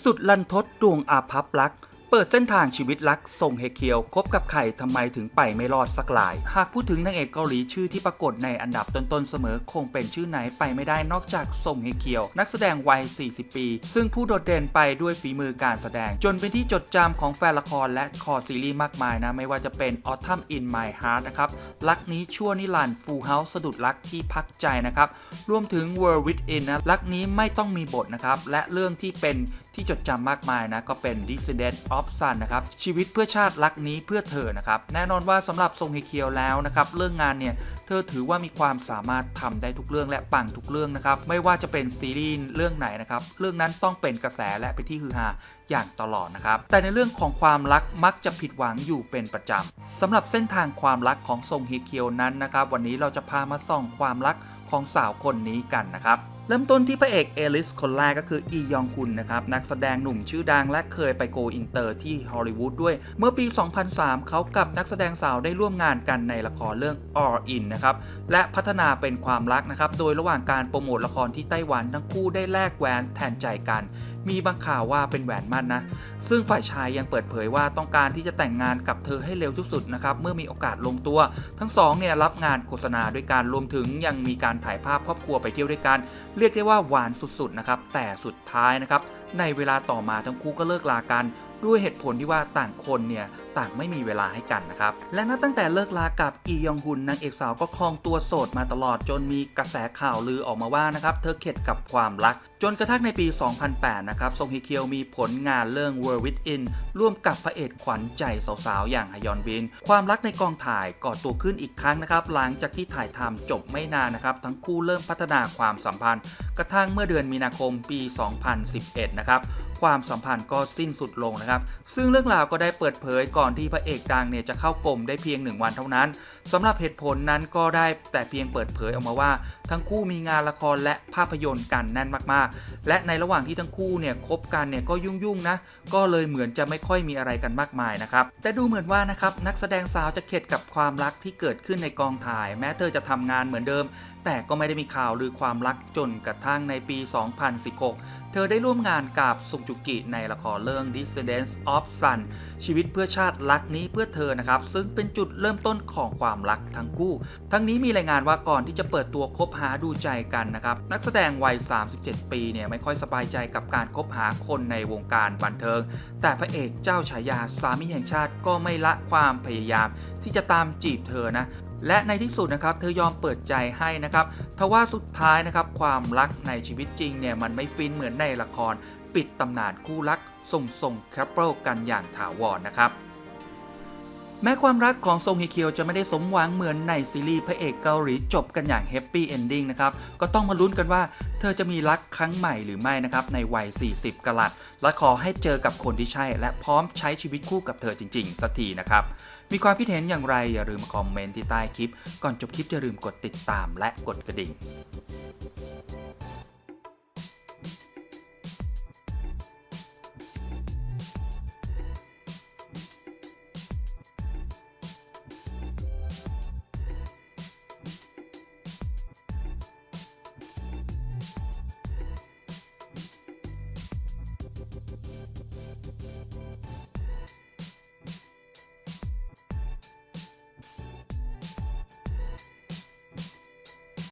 สุดลันทดดวงอาภัพรัก เปิดเส้นทางชีวิตรักส่งเฮเคียวคบกับใครทำไมถึงไปไม่รอดสักหลาย หากพูดถึงนางเอกเกาหลีชื่อที่ปรากฏในอันดับต้นๆเสมอคงเป็นชื่อไหนไปไม่ได้นอกจากส่งเฮเคียว นักแสดงวัย 40 ปี ซึ่งผู้โดดเด่นไปด้วยฝีมือการแสดง จนเป็นที่จดจำของแฟนละครและคอซีรีส์มากมายนะไม่ว่าจะเป็น Autumn in My Heart นะครับรักนี้ชั่วนิรันดร์ Full House สะดุดรักที่พักใจนะครับรวมถึง World Within นะรักนี้ไม่ต้องมีบทนะครับและเรื่องที่เป็น ที่จดจำมากมายนะก็เป็น Dissident of Sun นะครับชีวิตเพื่อชาติรักนี้เพื่อเธอนะครับแน่นอนว่าสำหรับทรงเฮเคียวแล้วนะครับเรื่องงานเนี่ยเธอถือว่ามีความสามารถทำได้ทุกเรื่องและปังทุกเรื่องนะครับไม่ว่าจะเป็นซีรีส์เรื่องไหนนะครับเรื่องนั้นต้องเป็นกระแสและเป็นที่ฮือฮาอย่างตลอดนะครับแต่ในเรื่องของความรักมักจะผิดหวังอยู่เป็นประจำสำหรับเส้นทางความรักของทรงเฮเคียวนั้นนะครับวันนี้เราจะพามาส่องความรักของสาวคนนี้กันนะครับเริ่มต้นที่พระเอกเอลิสคนแรกก็คืออียองคุนนะครับนักแสดงหนุ่มชื่อดังและเคยไปโกอินเตอร์ที่ฮอลลีวูดด้วย เมื่อปี 2003 เขากับนักแสดงสาวได้ร่วมงานกันในละครเรื่อง All In นะครับและพัฒนาเป็นความรักนะครับโดยระหว่างการโปรโมทละครที่ไต้หวันทั้งคู่ได้แลกแหวนแทนใจกันมีบางข่าวว่าเป็นแหวนมั่นนะ ซึ่งฝ่ายชายยังเปิดเผยว่าต้องการที่จะแต่งงานกับเธอให้เร็วที่สุดนะครับ เมื่อมีโอกาสลงตัว ทั้งสองเนี่ยรับงานโฆษณาด้วยการรวมถึงยังมีการถ่ายภาพครอบครัวไปเที่ยวด้วยกัน เรียกได้ว่าหวานสุดๆนะครับ แต่สุดท้ายนะครับ ในเวลาต่อมาทั้งคู่ก็เลิกลากัน ด้วยเหตุผลที่ว่าต่างคนเนี่ยต่างไม่มีเวลาให้กันนะครับ และนับตั้งแต่เลิกลากับอียองฮุนนางเอกสาวก็ครองตัวโสดมาตลอดจนมีกระแสข่าวลือออกมาว่านะครับเธอเข็ดกับความรัก จนกระทั่งในปี 2008 นะครับซงฮีเคียวมีผลงานเรื่อง World Within ร่วมกับพระเอกขวัญใจสาวๆ อย่างฮยอนบิน ความรักในกองถ่ายก่อตัวขึ้นอีกครั้งนะครับหลังจากที่ถ่ายทำจบไม่นานนะครับทั้งคู่เริ่มพัฒนาความสัมพันธ์ กระทั่งเมื่อเดือนมีนาคมปี 2011 นะครับ ความสัมพันธ์ก็สิ้นสุดลงนะครับ ซึ่งเรื่องราวก็ได้เปิดเผยก่อนที่พระเอกดังเนี่ยจะเข้ากรมได้เพียง 1 วันเท่านั้นสำหรับเหตุผลนั้นก็ได้แต่เพียงเปิดเผยออกมาว่า ทั้งคู่มีงานละครและภาพยนตร์กันแน่นมากๆ และในระหว่างที่ทั้งคู่เนี่ยคบกันเนี่ยก็ยุ่งๆนะก็เลยเหมือนจะไม่ค่อยมีอะไรกันมากมายนะครับแต่ดูเหมือนว่านะครับนักแสดงสาวจะเข็ดกับความรักที่เกิดขึ้นในกองถ่าย แม้เธอจะทำงานเหมือนเดิม แต่ก็ไม่ได้มีข่าวหรือความรักจนกระทั่งในปี 2016 เธอได้ร่วมงานกับซุงุกิในละครเรื่อง Descendants of Sun ชีวิตเพื่อชาติรักนี้เพื่อเธอนะครับ ซึ่งเป็นจุดเริ่มต้นของความรักทั้งคู่ ทั้งนี้มีรายงานว่าก่อนที่จะเปิดตัวคบหาดูใจกันนะครับ นักแสดงวัย 37 ปีเนี่ยไม่ค่อยสบายใจกับการคบหาคนในวงการบันเทิง แต่พระเอกเจ้าฉายาสามีแห่งชาติก็ไม่ละความพยายามที่จะตามจีบเธอนะ และในที่สุดนะครับเธอยอมเปิดใจให้นะครับทว่าสุดท้ายนะครับความรักในชีวิตจริงเนี่ยมันไม่ฟินเหมือนในละคร ปิดตำนานคู่รักส่งส่งแคปเปิลกันอย่างถาวรนะครับ แม้ความรักของซงฮีเคียวจะไม่ได้สมหวังเหมือนในซีรีส์พระเอกเกาหลีจบกันอย่างแฮปปี้เอนดิ้งนะครับ ก็ต้องมาลุ้นกันว่า เธอจะมีรักครั้งใหม่หรือไม่นะครับ ในวัย 40กะลัด และขอให้เจอกับคนที่ใช่ และพร้อมใช้ชีวิตคู่กับเธอจริง ๆ สักทีนะครับ มีความคิดเห็นอย่างไรอย่าลืมคอมเมนต์ที่ใต้คลิป ก่อนจบคลิปอย่าลืมกดติดตามและกดกระดิ่ง